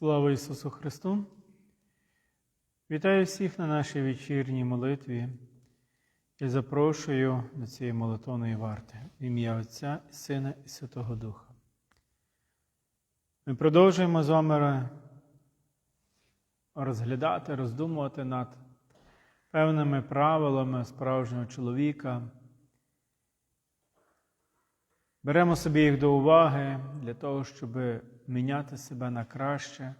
Слава Ісусу Христу! Вітаю всіх на нашій вечірній молитві і запрошую до цієї молитовної варти в ім'я Отця і Сина і Святого Духа. Ми продовжуємо з вами розглядати, роздумувати над певними правилами справжнього чоловіка. Беремо собі їх до уваги для того, щоб міняти себе на краще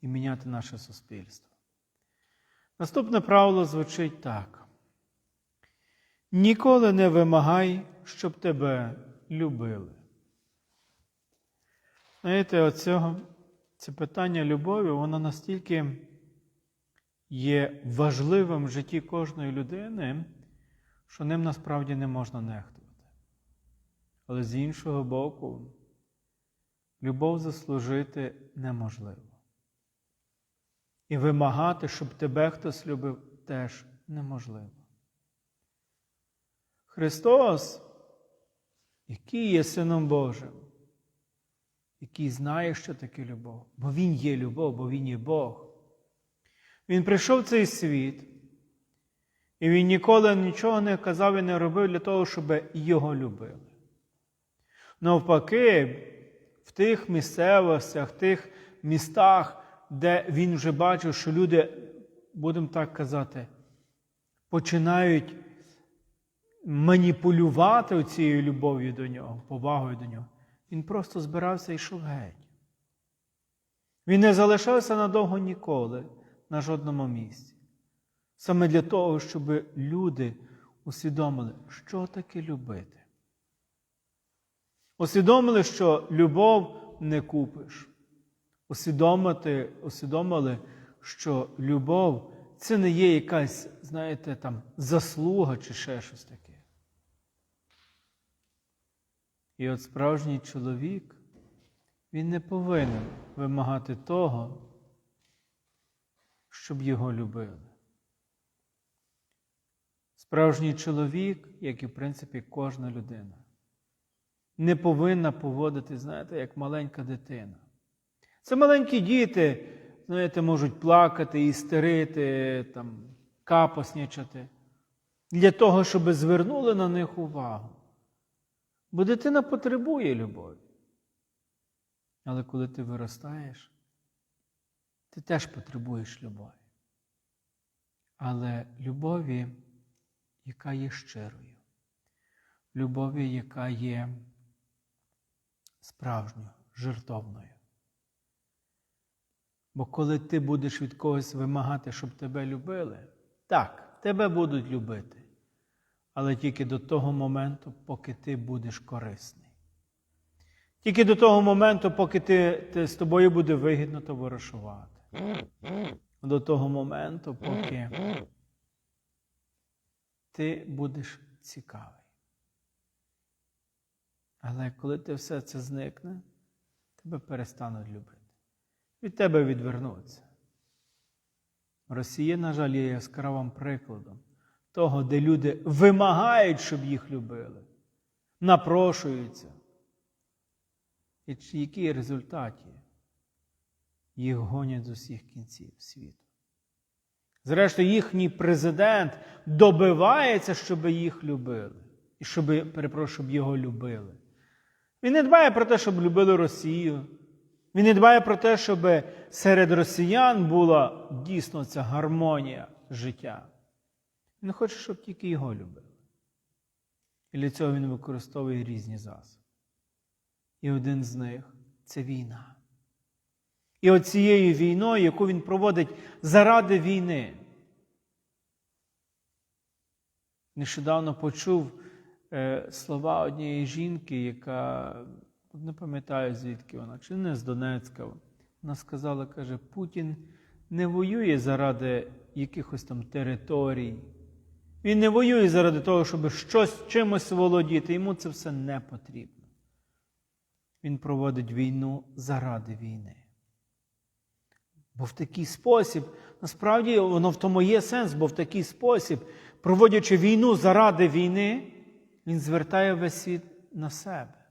і міняти наше суспільство. Наступне правило звучить так: ніколи не вимагай, щоб тебе любили. Знаєте, оцього, це питання любові, воно настільки є важливим в житті кожної людини, що ним насправді не можна нехтувати. Але з іншого боку, любов заслужити неможливо. І вимагати, щоб тебе хтось любив, теж неможливо. Христос, який є Сином Божим, який знає, що таке любов, бо Він є любов, бо Він є Бог. Він прийшов в цей світ, і він ніколи нічого не казав і не робив для того, щоб його любили. Навпаки, в тих місцевостях, в тих містах, де він вже бачив, що люди, будемо так казати, починають маніпулювати цією любов'ю до нього, повагою до нього, він просто збирався і йшов геть. Він не залишався надовго ніколи на жодному місці. Саме для того, щоб люди усвідомили, що таке любити. Усвідомили, що любов не купиш. Усвідомити, усвідомили, що любов це не є якась, знаєте, там заслуга чи ще щось таке. І от справжній чоловік, він не повинен вимагати того, щоб його любили. Справжній чоловік, як і в принципі кожна людина, не повинна поводити, знаєте, як маленька дитина. Це маленькі діти, знаєте, можуть плакати, істерити, там, капоснячати, для того, щоб звернули на них увагу. Бо дитина потребує любові. Але коли ти виростаєш, ти теж потребуєш любові. Але любові, яка є щирою, любові, яка є справжньою, жертовною. Бо коли ти будеш від когось вимагати, щоб тебе любили, так, тебе будуть любити. Але тільки до того моменту, поки ти будеш корисний. Тільки до того моменту, поки ти, ти, з тобою буде вигідно товаришувати. До того моменту, поки ти будеш цікавий. Але коли ти все це зникне, тебе перестануть любити. Від тебе відвернуться. Росія, на жаль, є яскравим прикладом того, де люди вимагають, щоб їх любили, напрошуються. І який результат є? Їх гонять з усіх кінців світу. Зрештою, їхній президент добивається, щоб їх любили. І щоб, перепрошую, його любили. Він не дбає про те, щоб любили Росію. Він не дбає про те, щоб серед росіян була дійсно ця гармонія життя. Він хоче, щоб тільки його любили. І для цього він використовує різні засоби. І один з них це війна. І оцією війною, яку він проводить заради війни. Нещодавно почув слова однієї жінки, яка не пам'ятаю, звідки вона, чи не з Донецька. Вона сказала, каже, Путін не воює заради якихось там територій. Він не воює заради того, щоб щось чимось володіти. Йому це все не потрібно. Він проводить війну заради війни. Бо в такий спосіб, насправді, воно в тому є сенс, бо в такий спосіб, проводячи війну заради війни, він звертає весь світ на себе.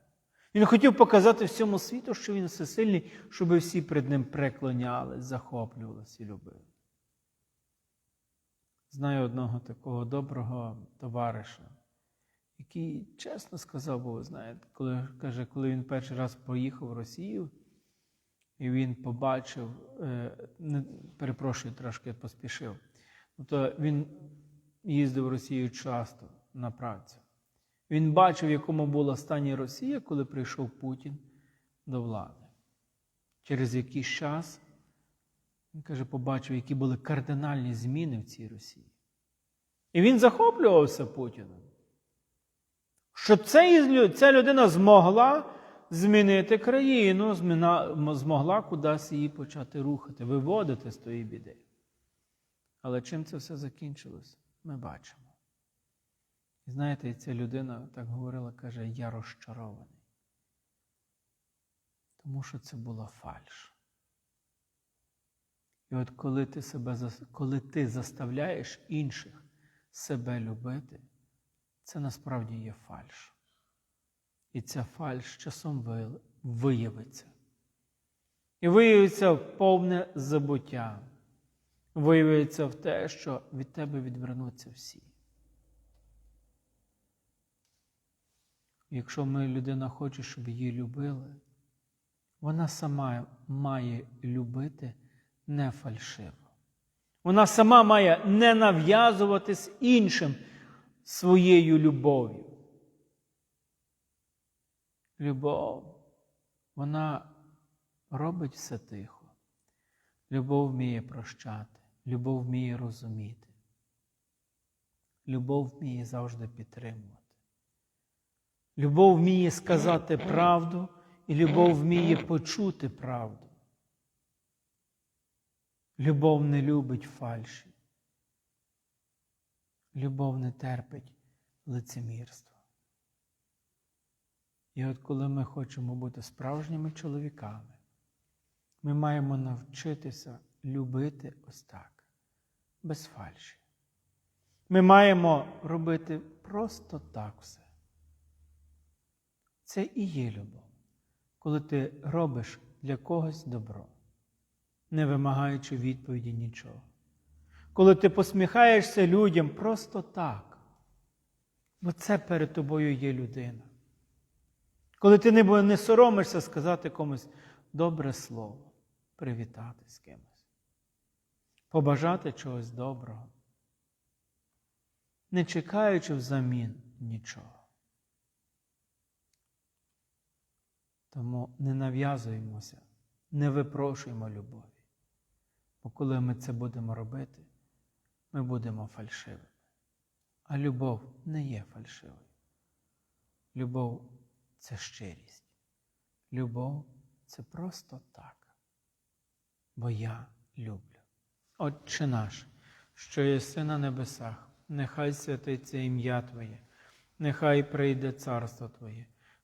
Він хотів показати всьому світу, що він всесильний, щоб всі перед ним преклонялись, захоплювалися і любили. Знаю одного такого доброго товариша, який чесно сказав, бо знаєте, коли каже, коли він перший раз поїхав в Росію, і він побачив, е, не, перепрошую, трошки поспішив. Тобто він їздив в Росію часто на працю. Він бачив, в якому була стані Росія, коли прийшов Путін до влади. Через якийсь час, він каже, побачив, які були кардинальні зміни в цій Росії. І він захоплювався Путіним. Що ця людина змогла змінити країну, змогла кудись її почати рухати, виводити з тої біди. Але чим це все закінчилось, ми бачимо. І знаєте, ця людина так говорила, каже, я розчарований. Тому що це була фальш. І от коли ти, себе, коли ти заставляєш інших себе любити, це насправді є фальш. І ця фальш часом виявиться. І виявиться в повне забуття. Виявиться в те, що від тебе відвернуться всі. Якщо ми людина хоче, щоб її любили, вона сама має любити не фальшиво. Вона сама має не нав'язуватись іншим своєю любов'ю. Любов, вона робить все тихо. Любов вміє прощати, любов вміє розуміти. Любов вміє завжди підтримувати. Любов вміє сказати правду, і любов вміє почути правду. Любов не любить фальші. Любов не терпить лицемірства. І от коли ми хочемо бути справжніми чоловіками, ми маємо навчитися любити ось так, без фальші. Ми маємо робити просто так все. Це і є любов, коли ти робиш для когось добро, не вимагаючи відповіді нічого. Коли ти посміхаєшся людям просто так, бо це перед тобою є людина. Коли ти не, соромишся сказати комусь добре слово, привітати з кимось, побажати чогось доброго, не чекаючи взамін нічого. Тому не нав'язуємося, не випрошуємо любові. Бо коли ми це будемо робити, ми будемо фальшивими. А любов не є фальшивою. Любов це щирість. Любов це просто так. Бо я люблю. Отче наш, що єси на небесах, нехай святиться ім'я Твоє, нехай прийде царство Твоє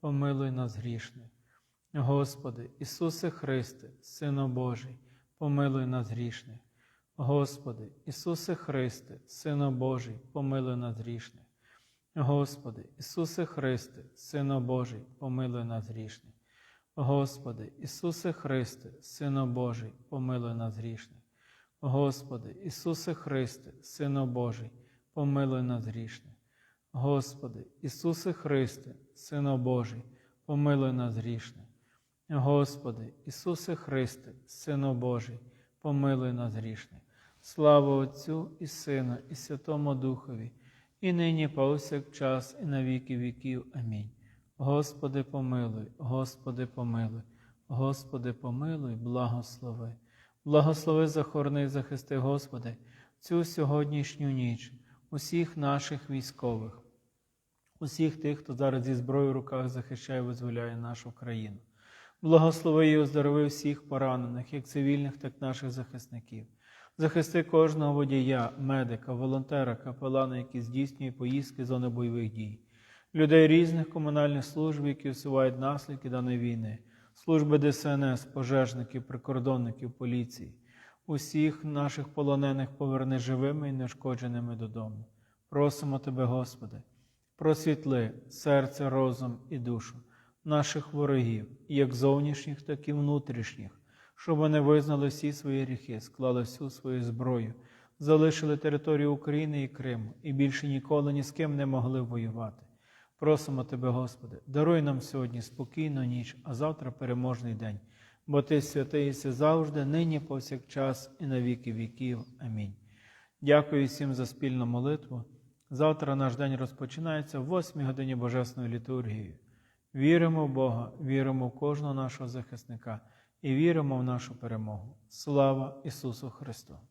помилуй нас грішних. Господи, Ісусе Христе, Сино Божий, помилуй нас грішних. Господи, Ісусе Христе, Сино Божий, помилуй нас грішних. Господи, Ісусе Христе, Сино Божий, помилуй нас грішних. Господи, Ісусе Христе, Сино Божий, помилуй нас грішних. Господи, Ісусе Христе, Сино Божий, помилуй нас грішних. Господи, Ісусе Христе, Сино Божий, помилуй нас грішне. Господи, Ісусе Христе, Сино Божий, помилуй нас грішне. Слава Отцю і Сину, і Святому Духові, і нині, повсякчас, і на віки віків. Амінь. Господи, помилуй, Господи, помилуй, Господи, помилуй, благослови. Благослови захорони, захисти, Господи, цю сьогоднішню ніч усіх наших військових, усіх тих, хто зараз зі зброєю в руках захищає і визволяє нашу країну. Благослови і оздорови всіх поранених, як цивільних, так і наших захисників. Захисти кожного водія, медика, волонтера, капелана, які здійснює поїздки зони бойових дій, людей різних комунальних служб, які усувають наслідки даної війни, служби ДСНС, пожежників, прикордонників, поліції. Усіх наших полонених поверни живими і неушкодженими додому. Просимо Тебе, Господи, просвітли серце, розум і душу наших ворогів, як зовнішніх, так і внутрішніх, щоб вони визнали всі свої гріхи, склали всю свою зброю, залишили територію України і Криму і більше ніколи ні з ким не могли воювати. Просимо Тебе, Господи, даруй нам сьогодні спокійну ніч, а завтра переможний день, бо Ти святий іси завжди, нині повсякчас і на віки віків. Амінь. Дякую всім за спільну молитву. Завтра наш день розпочинається в 8 годині Божественної літургії. Віримо в Бога, віримо в кожного нашого захисника і віримо в нашу перемогу. Слава Ісусу Христу!